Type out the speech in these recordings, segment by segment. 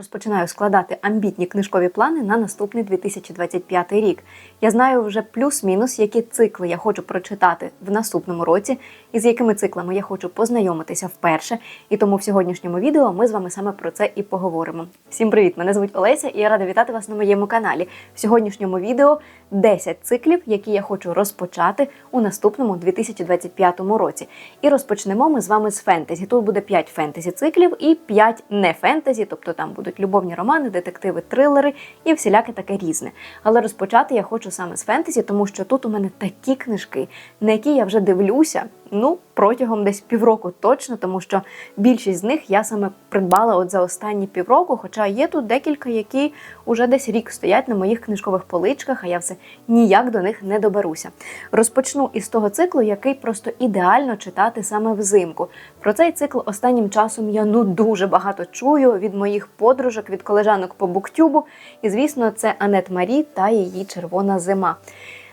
Розпочинаю складати амбітні книжкові плани на наступний 2025 рік. Я знаю вже плюс-мінус, які цикли я хочу прочитати в наступному році, і з якими циклами я хочу познайомитися вперше. І тому в сьогоднішньому відео ми з вами саме про це і поговоримо. Всім привіт! Мене звуть Олеся, і я рада вітати вас на моєму каналі. В сьогоднішньому відео 10 циклів, які я хочу розпочати у наступному 2025 році. І розпочнемо ми з вами з фентезі. Тут буде 5 фентезі циклів і 5 не фентезі, тобто там будуть любовні романи, детективи, трилери і всіляке таке різне. Але розпочати я хочу саме з фентезі, тому що тут у мене такі книжки, на які я вже дивлюся. Ну, протягом десь півроку точно, тому що більшість з них я саме придбала от за останні півроку. Хоча є тут декілька, які уже десь рік стоять на моїх книжкових поличках, а я все ніяк до них не доберуся. Розпочну із того циклу, який просто ідеально читати саме взимку. Про цей цикл останнім часом я ну дуже багато чую від моїх подружок, від колежанок по буктюбу. І звісно, це Анет Марі та її червона зима.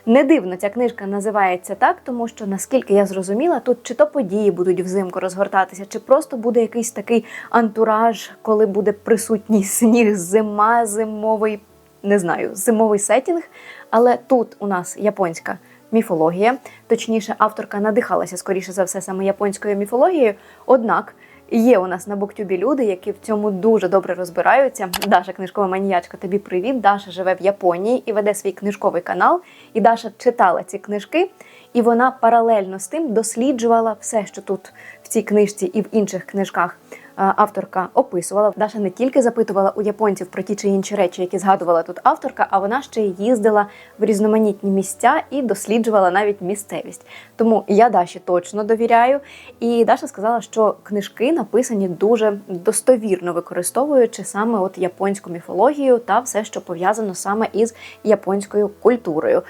Не дивно, ця книжка називається так, тому що наскільки я зрозуміла, тут чи то події будуть взимку розгортатися, чи просто буде якийсь такий антураж, коли буде присутній сніг, зима, зимовий, не знаю, зимовий сетінг. Але тут у нас японська міфологія, точніше, авторка надихалася скоріше за все саме японською міфологією. Однак Є у нас на Буктюбі люди, які в цьому дуже добре розбираються. Даша, книжкова маніячка, тобі привіт. Даша живе в Японії і веде свій книжковий канал. І Даша читала ці книжки, і вона паралельно з тим досліджувала все, що тут в цій книжці і в інших книжках авторка описувала. Даша не тільки запитувала у японців про ті чи інші речі, які згадувала тут авторка, а вона ще й їздила в різноманітні місця і досліджувала навіть місцевість. Тому я Даші точно довіряю. І Даша сказала, що книжки написані дуже достовірно використовуючи саме от японську міфологію та все, що пов'язано саме із японською культурою.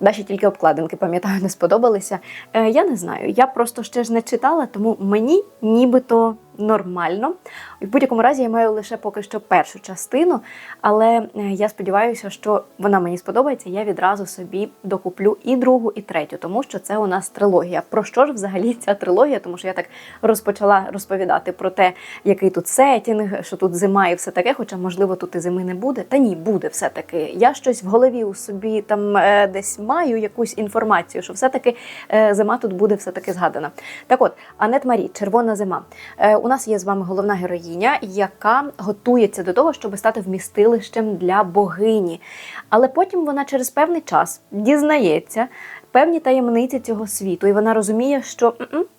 Даші тільки обкладинки, пам'ятаю, не сподобалися. Е, Я не знаю. Я просто ще ж не читала, тому мені нібито нормально. В будь-якому разі я маю лише поки що першу частину, але е, я сподіваюся, що вона мені сподобається. Я відразу собі докуплю і другу, і третю, тому що це у нас трилогія. Про що ж взагалі ця трилогія? Тому що я так розпочала розповідати про те, який тут сетінг, що тут зима і все таке, хоча, можливо, тут і зими не буде. Та ні, буде все-таки. Я щось в голові у собі там е, десь маю якусь інформацію, що все-таки е, зима тут буде все-таки згадана. Так от, Анет Марі, червона зима. У нас є з вами головна героїня, яка готується до того, щоб стати вмістилищем для богині. Але потім вона через певний час дізнається певні таємниці цього світу, і вона розуміє, що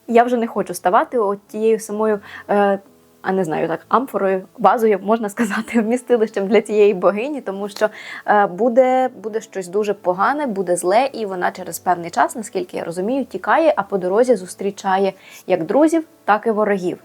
я вже не хочу ставати от тією самою. Е, а не знаю, так амфорою, вазою можна сказати, вмістилищем для цієї богині, тому що е, буде буде щось дуже погане, буде зле, і вона через певний час, наскільки я розумію, тікає, а по дорозі зустрічає як друзів, так і ворогів.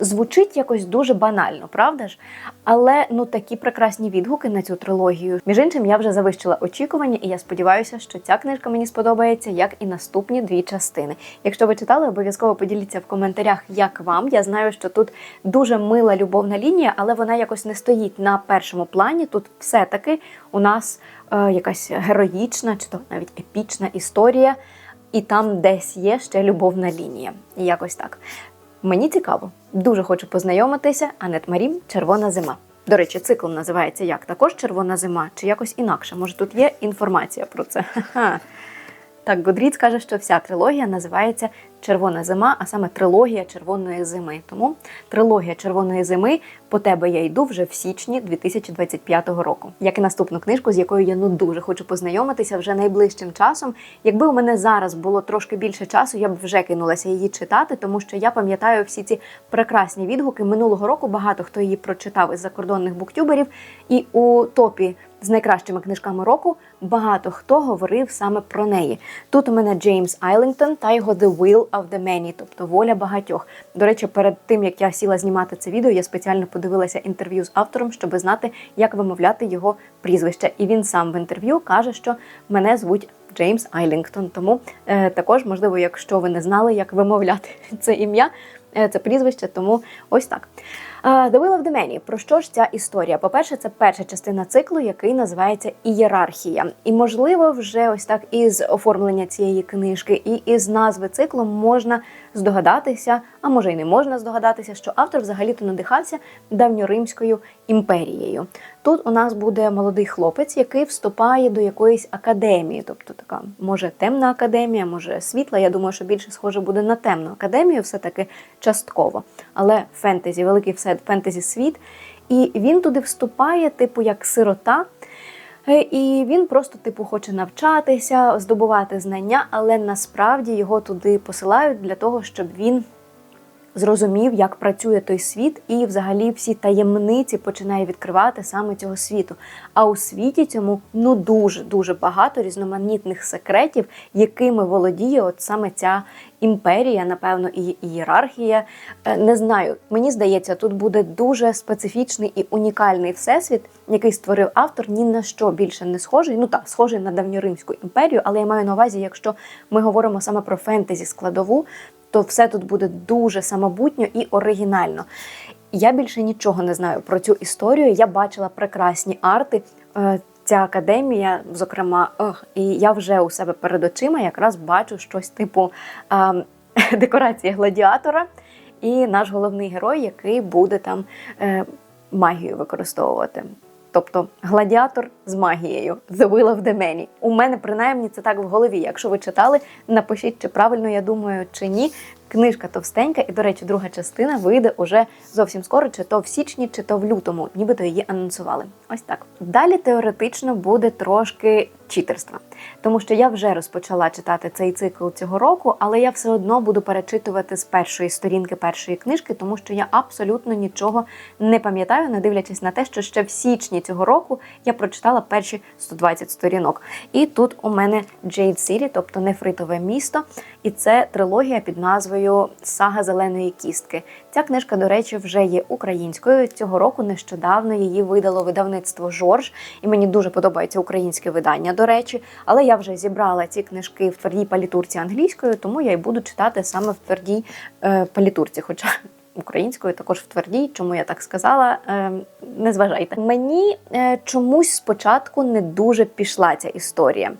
Звучить якось дуже банально, правда ж? Але ну такі прекрасні відгуки на цю трилогію. Між іншим, я вже завищила очікування, і я сподіваюся, що ця книжка мені сподобається, як і наступні дві частини. Якщо ви читали, обов'язково поділіться в коментарях, як вам. Я знаю, що тут дуже мила любовна лінія, але вона якось не стоїть на першому плані. Тут все-таки у нас е, якась героїчна чи то навіть епічна історія. І там десь є ще любовна лінія. Якось так. Мені цікаво, дуже хочу познайомитися. Анет Марім Червона зима. До речі, цикл називається як? Також червона зима, чи якось інакше? Може, тут є інформація про це? Ха-ха. Так, Годріц каже, що вся трилогія називається Червона зима, а саме трилогія червоної зими. Тому трилогія червоної зими по тебе я йду вже в січні 2025 року. Як і наступну книжку, з якою я ну дуже хочу познайомитися вже найближчим часом. Якби у мене зараз було трошки більше часу, я б вже кинулася її читати, тому що я пам'ятаю всі ці прекрасні відгуки минулого року. Багато хто її прочитав із закордонних буктюберів, і у топі. З найкращими книжками року багато хто говорив саме про неї. Тут у мене Джеймс Айлінгтон та його The Will of the Many, тобто воля багатьох. До речі, перед тим як я сіла знімати це відео, я спеціально подивилася інтерв'ю з автором, щоб знати, як вимовляти його прізвище. І він сам в інтерв'ю каже, що мене звуть. Джеймс Айлінгтон. Тому е, також, можливо, якщо ви не знали, як вимовляти це ім'я, це прізвище, тому ось так. Will of the Many. Про що ж ця історія? По-перше, це перша частина циклу, який називається Ієрархія. І, можливо, вже ось так із оформлення цієї книжки і із назви циклу можна здогадатися, а може й не можна здогадатися, що автор взагалі-то надихався давньоримською імперією. Тут у нас буде молодий хлопець, який вступає до якоїсь академії, тобто така може темна академія, може світла. Я думаю, що більше схоже буде на темну академію, все-таки частково. Але фентезі, великий фентезі світ. І він туди вступає, типу, як сирота. Е, і він просто, типу, хоче навчатися, здобувати знання, але насправді його туди посилають для того, щоб він зрозумів, як працює той світ, і взагалі всі таємниці починає відкривати саме цього світу. А у світі цьому ну дуже дуже багато різноманітних секретів, якими володіє от саме ця імперія, напевно, і ієрархія. Е, не знаю, мені здається, тут буде дуже специфічний і унікальний всесвіт, який створив автор, ні на що більше не схожий. Ну так, схожий на давньоримську імперію, але я маю на увазі, якщо ми говоримо саме про фентезі складову, то все тут буде дуже самобутньо і оригінально. Я більше нічого не знаю про цю історію. Я бачила прекрасні арти. Е, ця академія, зокрема, і я вже у себе перед очима якраз бачу щось типу е, декорації гладіатора, і наш головний герой, який буде там е, магію використовувати. Тобто гладіатор з магією The Will of the Many. У мене принаймні це так в голові. Якщо ви читали, напишіть, чи правильно я думаю, чи ні. Книжка товстенька, і, до речі, друга частина вийде уже зовсім скоро, чи то в січні, чи то в лютому, нібито її анонсували. Ось так. Далі теоретично буде трошки читерства, тому що я вже розпочала читати цей цикл цього року, але я все одно буду перечитувати з першої сторінки першої книжки, тому що я абсолютно нічого не пам'ятаю, не дивлячись на те, що ще в січні цього року я прочитала перші 120 сторінок. І тут у мене Jade City, тобто нефритове місто, і це трилогія під назвою Сага зеленої кістки. Ця книжка, до речі, вже є українською. Цього року нещодавно її видало видавництво Жорж, і мені дуже подобається українське видання, до речі. Але я вже зібрала ці книжки в твердій палітурці англійською, тому я й буду читати саме в твердій е, палітурці. Хоча українською, також в твердій, чому я так сказала, е, не зважайте. Мені е, чомусь спочатку не дуже пішла ця історія.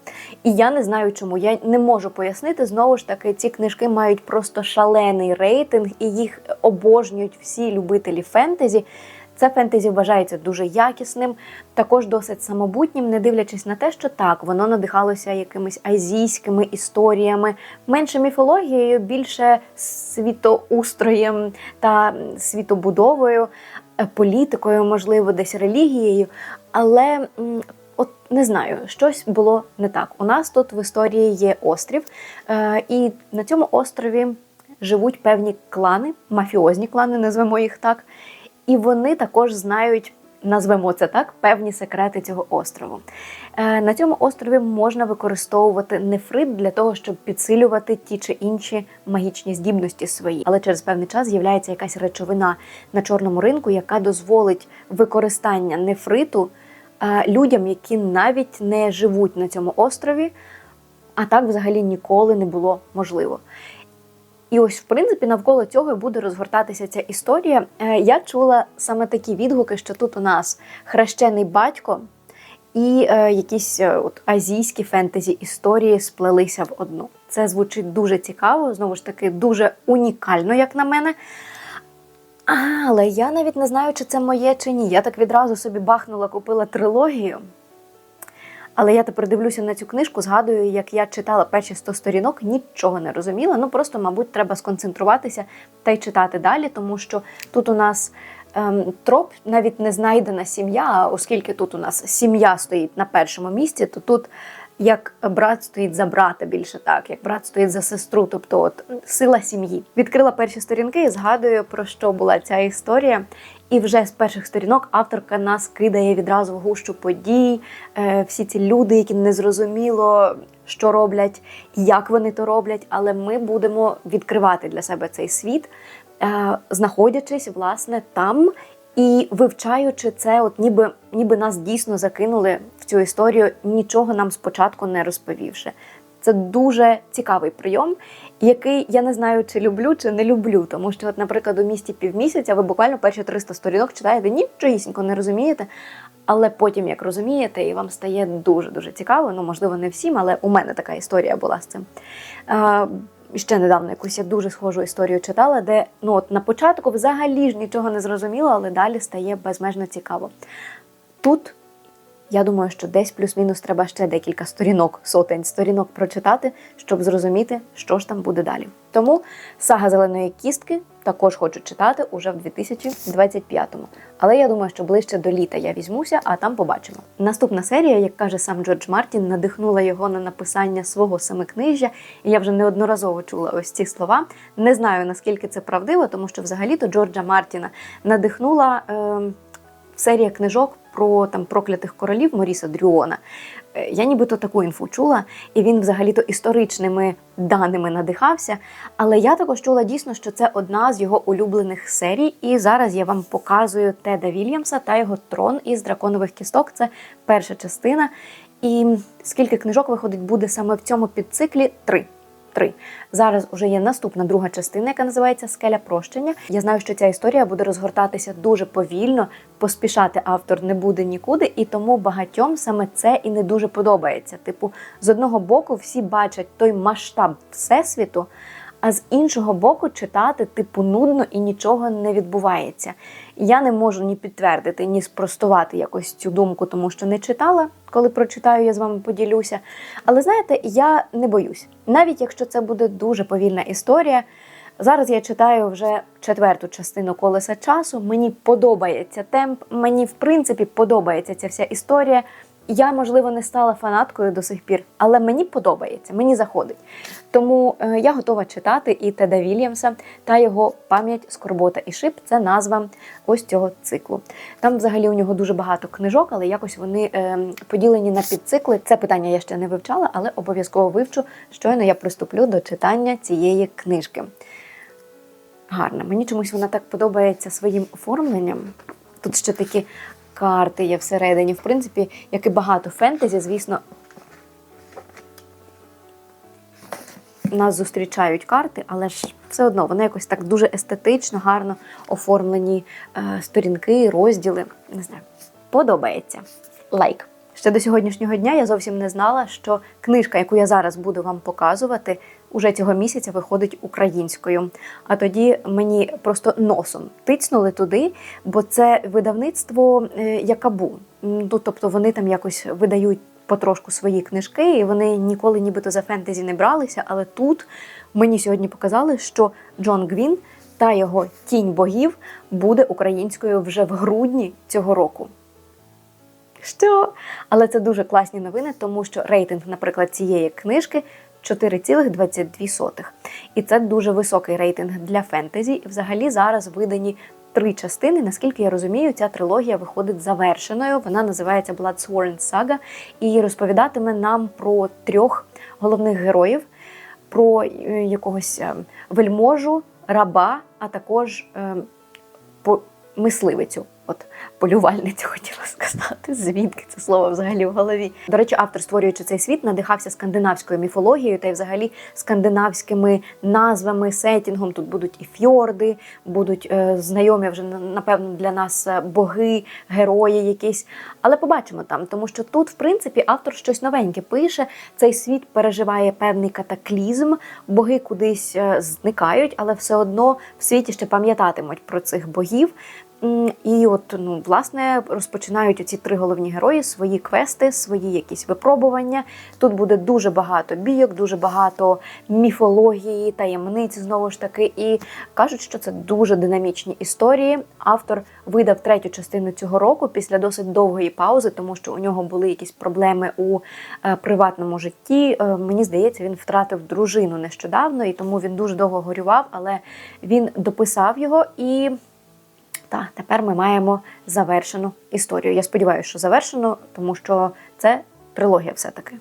І я не знаю чому. Я не можу пояснити. Знову ж таки, ці книжки мають просто шалений рейтинг, і їх обожнюють всі любителі фентезі. Це фентезі вважається дуже якісним, також досить самобутнім, не дивлячись на те, що так, воно надихалося якимись азійськими історіями, менше міфологією, більше світоустроєм та світобудовою, е, політикою, можливо, десь релігією. Але от не знаю, щось було не так. У нас тут в історії є острів, е, і на цьому острові живуть певні клани, мафіозні клани, назвемо їх так. І вони також знають, назвемо це так, певні секрети цього острову. Е, на цьому острові можна використовувати нефрит для того, щоб підсилювати ті чи інші магічні здібності свої. Але через певний час з'являється якась речовина на чорному ринку, яка дозволить використання нефриту е, людям, які навіть не живуть на цьому острові. А так взагалі ніколи не було можливо. І ось, в принципі, навколо цього і буде розгортатися ця історія. Е, я чула саме такі відгуки, що тут у нас хрещений батько і е, якісь е, от азійські фентезі історії сплелися в одну. Це звучить дуже цікаво, знову ж таки, дуже унікально, як на мене. Але я навіть не знаю, чи це моє, чи ні. Я так відразу собі бахнула, купила трилогію. Але я тепер дивлюся на цю книжку, згадую, як я читала перші 100 сторінок, нічого не розуміла. Ну просто, мабуть, треба сконцентруватися та й читати далі, тому що тут у нас ем, троп навіть не знайдена сім'я. Оскільки тут у нас сім'я стоїть на першому місці, то тут як брат стоїть за брата більше так, як брат стоїть за сестру, тобто от сила сім'ї. Відкрила перші сторінки і згадую про що була ця історія. І вже з перших сторінок авторка нас кидає відразу в гущу подій, е, всі ці люди, які не зрозуміло, що роблять, як вони то роблять, але ми будемо відкривати для себе цей світ, е, знаходячись власне там і вивчаючи це, от ніби ніби нас дійсно закинули в цю історію, нічого нам спочатку не розповівши. Це дуже цікавий прийом, який я не знаю, чи люблю, чи не люблю. Тому що, от, наприклад, у місті півмісяця ви буквально перші 300 сторінок читаєте, нічогісінько не розумієте. Але потім, як розумієте, і вам стає дуже-дуже цікаво. Ну, можливо, не всім, але у мене така історія була з цим. Ще недавно якусь я дуже схожу історію читала, де ну от на початку взагалі ж нічого не зрозуміло, але далі стає безмежно цікаво. Тут я думаю, що десь плюс-мінус треба ще декілька сторінок, сотень сторінок прочитати, щоб зрозуміти, що ж там буде далі. Тому сага зеленої кістки також хочу читати уже в 2025-му. Але я думаю, що ближче до літа я візьмуся, а там побачимо. Наступна серія, як каже сам Джордж Мартін, надихнула його на написання свого семикнижжя, і я вже неодноразово чула ось ці слова. Не знаю наскільки це правдиво, тому що взагалі-то Джорджа Мартіна надихнула. Е серія книжок про там проклятих королів Моріса Дрюона. Е, Я нібито таку інфу чула, і він взагалі-то історичними даними надихався. Але я також чула дійсно, що це одна з його улюблених серій. І зараз я вам показую Теда Вільямса та його трон із драконових кісток. Це перша частина. І скільки книжок виходить буде саме в цьому підциклі? Три. Три. Зараз уже є наступна друга частина, яка називається Скеля прощення. Я знаю, що ця історія буде розгортатися дуже повільно, поспішати автор не буде нікуди, і тому багатьом саме це і не дуже подобається. Типу, з одного боку, всі бачать той масштаб всесвіту. А з іншого боку, читати типу нудно і нічого не відбувається. Я не можу ні підтвердити, ні спростувати якось цю думку, тому що не читала. Коли прочитаю, я з вами поділюся. Але знаєте, я не боюсь, навіть якщо це буде дуже повільна історія. Зараз я читаю вже четверту частину колеса часу. Мені подобається темп, мені в принципі подобається ця вся історія. Я, можливо, не стала фанаткою до сих пір, але мені подобається, мені заходить. Тому е, я готова читати і Теда Вільямса та його пам'ять, скорбота і шип це назва ось цього циклу. Там взагалі у нього дуже багато книжок, але якось вони е, поділені на підцикли. Це питання я ще не вивчала, але обов'язково вивчу. Щойно я приступлю до читання цієї книжки. Гарна. Мені чомусь вона так подобається своїм оформленням. Тут ще такі карти є всередині. В принципі, як і багато фентезі, звісно, нас зустрічають карти, але ж все одно вони якось так дуже естетично, гарно оформлені е, сторінки, розділи. Не знаю, подобається. Лайк. Ще до сьогоднішнього дня я зовсім не знала, що книжка, яку я зараз буду вам показувати, уже цього місяця виходить українською. А тоді мені просто носом тицнули туди, бо це видавництво е, Якабу. Ну, тобто вони там якось видають потрошку свої книжки, і вони ніколи нібито за фентезі не бралися. Але тут мені сьогодні показали, що Джон Гвін та його тінь богів буде українською вже в грудні цього року. Що? Але це дуже класні новини, тому що рейтинг, наприклад, цієї книжки 4,22. І це дуже високий рейтинг для фентезі. Взагалі зараз видані три частини. Наскільки я розумію, ця трилогія виходить завершеною. Вона називається Bloodsworn Saga і розповідатиме нам про трьох головних героїв, про е, якогось е, вельможу, раба, а також е, по- мисливицю. От полювальницю хотіла сказати, звідки це слово взагалі в голові. До речі, автор, створюючи цей світ, надихався скандинавською міфологією та й взагалі скандинавськими назвами, сетінгом. Тут будуть і фьорди, будуть е, знайомі вже напевно для нас е, боги, герої якісь. Але побачимо там, тому що тут, в принципі, автор щось новеньке пише. Цей світ переживає певний катаклізм, боги кудись е, зникають, але все одно в світі ще пам'ятатимуть про цих богів. І от ну власне розпочинають оці три головні герої свої квести, свої якісь випробування. Тут буде дуже багато бійок, дуже багато міфології, таємниць знову ж таки. І кажуть, що це дуже динамічні історії. Автор видав третю частину цього року після досить довгої паузи, тому що у нього були якісь проблеми у е, приватному житті. Е, мені здається, він втратив дружину нещодавно, і тому він дуже довго горював, але він дописав його і. Та тепер ми маємо завершену історію. Я сподіваюся, що завершено, тому що це трилогія все-таки. Так.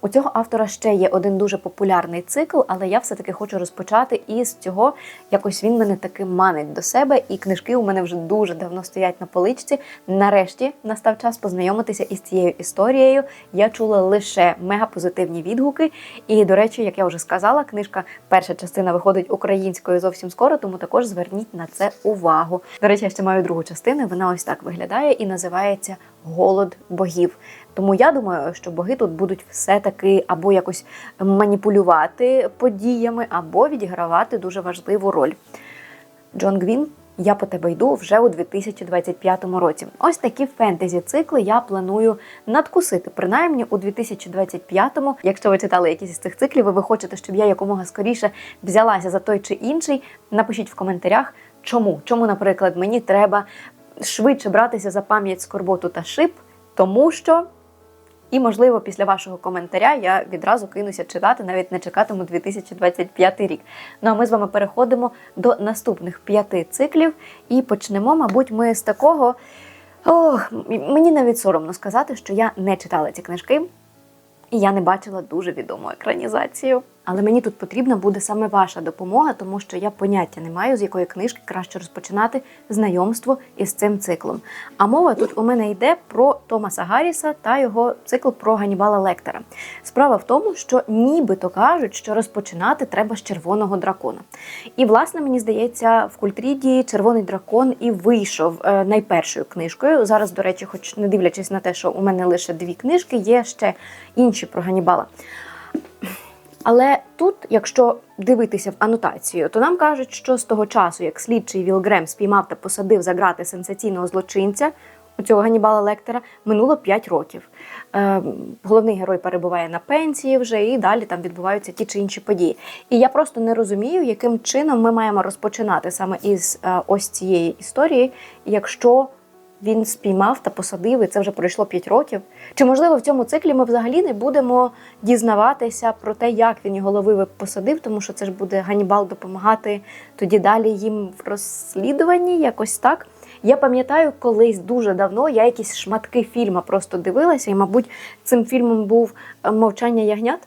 У цього автора ще є один дуже популярний цикл, але я все-таки хочу розпочати із цього. Якось він мене таки манить до себе, і книжки у мене вже дуже давно стоять на поличці. Нарешті настав час познайомитися із цією історією. Я чула лише мегапозитивні відгуки. І, до речі, як я вже сказала, книжка перша частина виходить українською зовсім скоро, тому також зверніть на це увагу. До речі, я ще маю другу частину. Вона ось так виглядає і називається Голод богів. Тому я думаю, що боги тут будуть все-таки або якось маніпулювати подіями, або відігравати дуже важливу роль. Джон Гвін, я по тебе йду вже у 2025 році. Ось такі фентезі-цикли я планую надкусити, принаймні у 2025-му. Якщо ви читали якісь з цих циклів, і ви хочете, щоб я якомога скоріше взялася за той чи інший, напишіть в коментарях, чому. Чому, наприклад, мені треба швидше братися за пам'ять скорботу та шип, тому що. І, можливо, після вашого коментаря я відразу кинуся читати, навіть не чекатиму 2025 рік. Ну а ми з вами переходимо до наступних п'яти циклів і почнемо, мабуть, ми з такого. Ох, мені навіть соромно сказати, що я не читала ці книжки, і я не бачила дуже відому екранізацію. Але мені тут потрібна буде саме ваша допомога, тому що я поняття не маю, з якої книжки краще розпочинати знайомство із цим циклом. А мова тут у мене йде про Томаса Гарріса та його цикл про Ганібала Лектора. Справа в тому, що нібито кажуть, що розпочинати треба з червоного дракона. І, власне, мені здається, в культріді Червоний дракон і вийшов е, найпершою книжкою. Зараз, до речі, хоч не дивлячись на те, що у мене лише дві книжки, є ще інші про Ганібала. Але тут, якщо дивитися в анотацію, то нам кажуть, що з того часу, як слідчий Віл Грем спіймав та посадив за грати сенсаційного злочинця у цього Ганібала Лектора, минуло 5 років. Е, Головний герой перебуває на пенсії вже і далі там відбуваються ті чи інші події. І я просто не розумію, яким чином ми маємо розпочинати саме із е, ось цієї історії, якщо він спіймав та посадив, і це вже пройшло 5 років. Чи можливо в цьому циклі ми взагалі не будемо дізнаватися про те, як він його ловив і посадив, тому що це ж буде Ганібал допомагати тоді далі їм в розслідуванні, якось так. Я пам'ятаю, колись дуже давно я якісь шматки фільму просто дивилася, і, мабуть, цим фільмом був е, Мовчання ягнят.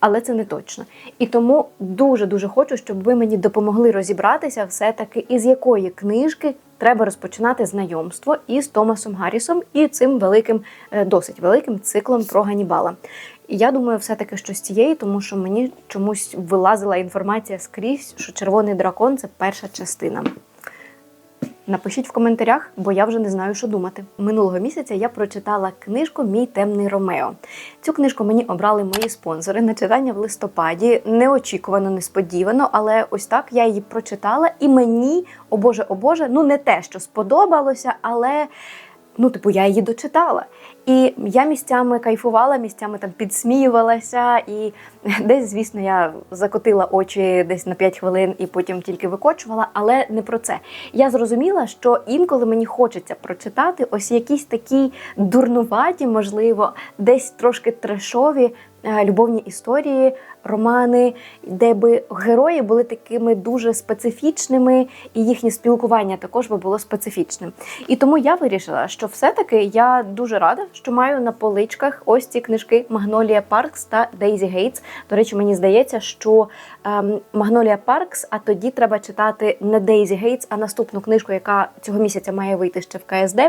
Але це не точно. І тому дуже-дуже хочу, щоб ви мені допомогли розібратися все-таки, із якої книжки треба розпочинати знайомство із Томасом Гаррісом і цим великим, е, досить великим циклом про Ганібала. І я думаю, все-таки що з цієї, тому що мені чомусь вилазила інформація скрізь, що червоний дракон це перша частина. Напишіть в коментарях, бо я вже не знаю, що думати. Минулого місяця я прочитала книжку Мій темний Ромео. Цю книжку мені обрали мої спонсори на читання в листопаді. Неочікувано, несподівано, але ось так я її прочитала, і мені, о Боже, о Боже, ну не те, що сподобалося, але ну, типу, я її дочитала. І я місцями кайфувала, місцями там підсміювалася, і десь, звісно, я закотила очі десь на 5 хвилин і потім тільки викочувала, але не про це. Я зрозуміла, що інколи мені хочеться прочитати ось якісь такі дурнуваті, можливо, десь трошки трешові Е, любовні історії, романи, де би герої були такими дуже специфічними, і їхнє спілкування також би було специфічним. І тому я вирішила, що все-таки я дуже рада, що маю на поличках ось ці книжки Магнолія Паркс та Дейзі Гейтс. До речі, мені здається, що Магнолія Паркс, а тоді треба читати не Дейзі Гейтс, а наступну книжку, яка цього місяця має вийти ще в КСД.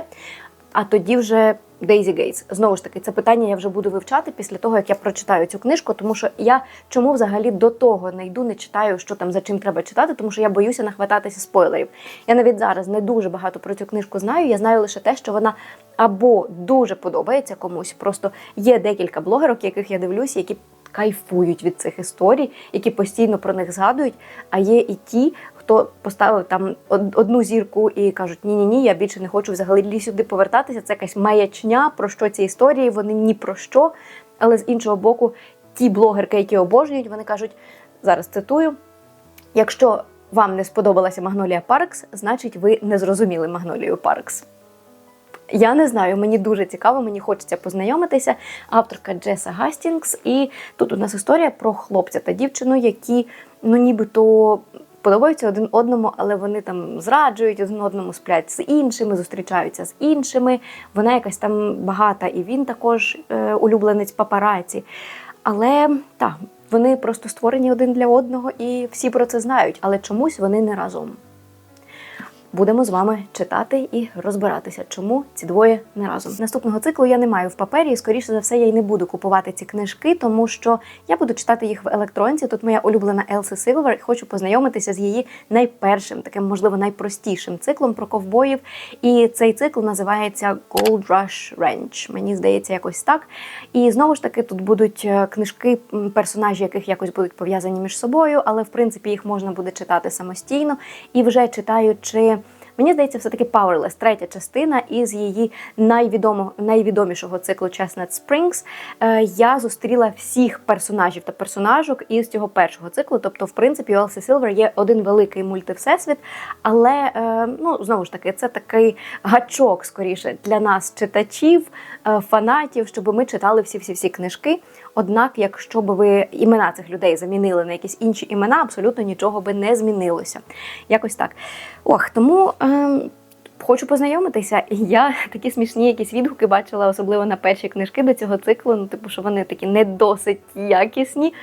А тоді вже Дейзі Гейтс. Знову ж таки, це питання я вже буду вивчати після того, як я прочитаю цю книжку, тому що я чому взагалі до того не йду, не читаю, що там за чим треба читати, тому що я боюся нахвататися спойлерів. Я навіть зараз не дуже багато про цю книжку знаю. Я знаю лише те, що вона або дуже подобається комусь. Просто є декілька блогерок, яких я дивлюся, які кайфують від цих історій, які постійно про них згадують. А є і ті, хто поставив там одну зірку і кажуть, ні, ні, ні, я більше не хочу взагалі сюди повертатися. Це якась маячня, про що ці історії, вони ні про що. Але з іншого боку, ті блогерки, які обожнюють, вони кажуть, зараз цитую: якщо вам не сподобалася Магнолія Паркс, значить ви не зрозуміли Магнолію Паркс. Я не знаю, мені дуже цікаво, мені хочеться познайомитися. Авторка Джеса Гастінгс, і тут у нас історія про хлопця та дівчину, які ну нібито подобаються один одному, але вони там зраджують один одному, сплять з іншими, зустрічаються з іншими. Вона якась там багата, і він також е, улюбленець папараці. Але так, вони просто створені один для одного, і всі про це знають, але чомусь вони не разом. Будемо з вами читати і розбиратися, чому ці двоє не разом. Наступного циклу я не маю в папері, і скоріше за все, я й не буду купувати ці книжки, тому що я буду читати їх в електронці. Тут моя улюблена Елси Силвер. і Хочу познайомитися з її найпершим, таким, можливо, найпростішим циклом про ковбоїв. І цей цикл називається Gold Rush Ranch. Мені здається, якось так. І знову ж таки, тут будуть е, книжки, персонажі, яких якось будуть пов'язані між собою, але в принципі їх можна буде читати самостійно. І вже читаючи. Мені здається, все-таки Powerless, третя частина із її найвідомо, найвідомішого циклу Chestnut Springs. Е, я зустріла всіх персонажів та персонажок із цього першого циклу. Тобто, в принципі, у Елсі Силвер є один великий мультивсесвіт, але е, ну знову ж таки, це такий гачок скоріше для нас, читачів, фанатів, щоб ми читали всі всі всі книжки. Однак, якщо б ви імена цих людей замінили на якісь інші імена, абсолютно нічого би не змінилося. Якось так. Ох, тому. Е, Хочу познайомитися. Я такі смішні якісь відгуки бачила, особливо на перші книжки до цього циклу. Ну, типу, що вони такі не досить якісні, е,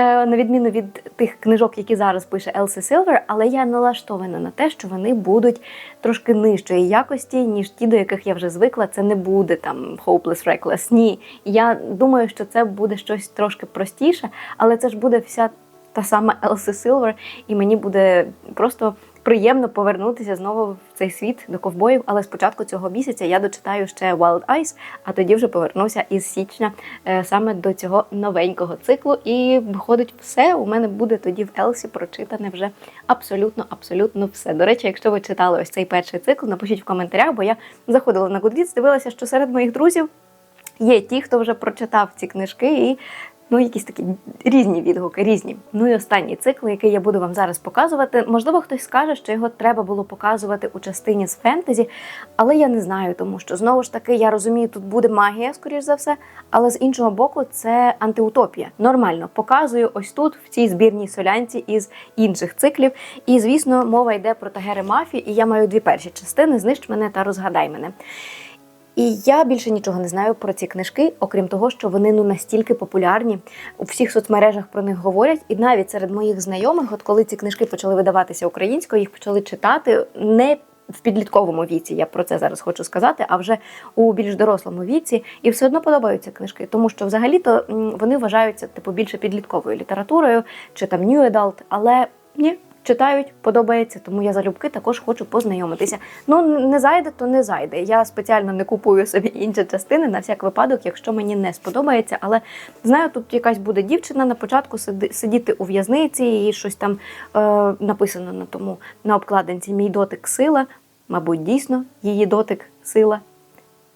на відміну від тих книжок, які зараз пише Елси Силвер, але я налаштована на те, що вони будуть трошки нижчої якості, ніж ті, до яких я вже звикла. Це не буде там Hopeless Reckless. Ні. Я думаю, що це буде щось трошки простіше, але це ж буде вся та сама Елси Силвер, і мені буде просто приємно повернутися знову в цей світ до ковбоїв. Але спочатку цього місяця я дочитаю ще Wild Eyes, а тоді вже повернуся із січня е, саме до цього новенького циклу. І виходить, все у мене буде тоді в Елсі прочитане вже абсолютно, абсолютно все. До речі, якщо ви читали ось цей перший цикл, напишіть в коментарях, бо я заходила на Goodreads, дивилася, що серед моїх друзів. Є ті, хто вже прочитав ці книжки, і ну якісь такі різні відгуки, різні. Ну і останній цикл, який я буду вам зараз показувати. Можливо, хтось скаже, що його треба було показувати у частині з фентезі, але я не знаю, тому що знову ж таки я розумію, тут буде магія, скоріш за все, але з іншого боку, це антиутопія. Нормально показую ось тут, в цій збірній солянці із інших циклів. І звісно, мова йде про тагери мафії, і я маю дві перші частини: знищ мене та розгадай мене. І я більше нічого не знаю про ці книжки, окрім того, що вони ну настільки популярні. У всіх соцмережах про них говорять, і навіть серед моїх знайомих, от коли ці книжки почали видаватися українською, їх почали читати не в підлітковому віці. Я про це зараз хочу сказати, а вже у більш дорослому віці, і все одно подобаються книжки, тому що взагалі-то вони вважаються типу більше підлітковою літературою чи там New Adult, але ні. Читають, подобається, тому я залюбки також хочу познайомитися. Ну не зайде, то не зайде. Я спеціально не купую собі інші частини на всяк випадок, якщо мені не сподобається. Але знаю, тут якась буде дівчина на початку сидіти у в'язниці, і щось там е, написано на тому на обкладинці Мій дотик сила. Мабуть, дійсно, її дотик сила.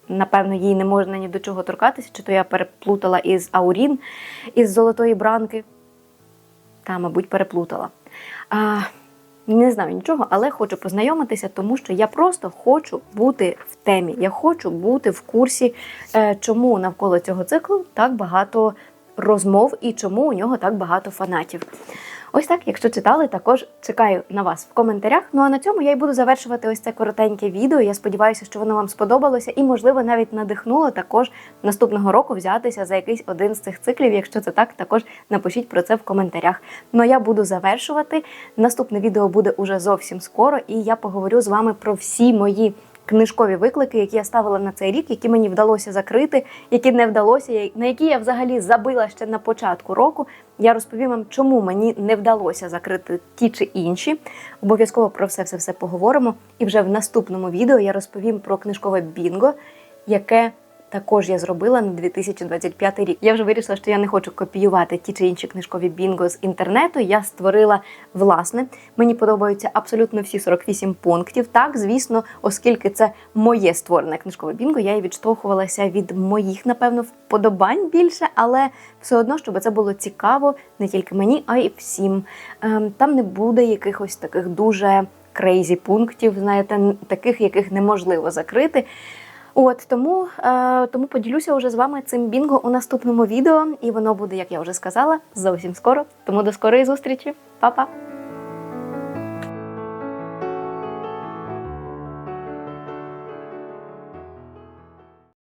Напевно, їй не можна ні до чого торкатися, чи то я переплутала із Аурін із золотої бранки. Та, мабуть, переплутала. А, не знаю нічого, але хочу познайомитися, тому що я просто хочу бути в темі. Я хочу бути в курсі, е, чому навколо цього циклу так багато розмов і чому у нього так багато фанатів. Ось так, якщо читали, також чекаю на вас в коментарях. Ну а на цьому я й буду завершувати ось це коротеньке відео. Я сподіваюся, що воно вам сподобалося і, можливо, навіть надихнуло також наступного року взятися за якийсь один з цих циклів. Якщо це так, також напишіть про це в коментарях. Ну а я буду завершувати. Наступне відео буде уже зовсім скоро, і я поговорю з вами про всі мої. Книжкові виклики, які я ставила на цей рік, які мені вдалося закрити, які не вдалося, на які я взагалі забила ще на початку року. Я розповім вам, чому мені не вдалося закрити ті чи інші. Обов'язково про все все все поговоримо. І вже в наступному відео я розповім про книжкове бінго, яке також я зробила на 2025 рік. Я вже вирішила, що я не хочу копіювати ті чи інші книжкові бінго з інтернету. Я створила власне. Мені подобаються абсолютно всі 48 пунктів. Так, звісно, оскільки це моє створене книжкове бінго, я і відштовхувалася від моїх, напевно, вподобань більше, але все одно, щоб це було цікаво не тільки мені, а й всім. Ем, Там не буде якихось таких дуже крейзі пунктів, знаєте, таких, яких неможливо закрити. От тому, е, тому поділюся вже з вами цим бінго у наступному відео, і воно буде, як я вже сказала, зовсім скоро. Тому до скорої зустрічі, Па-па!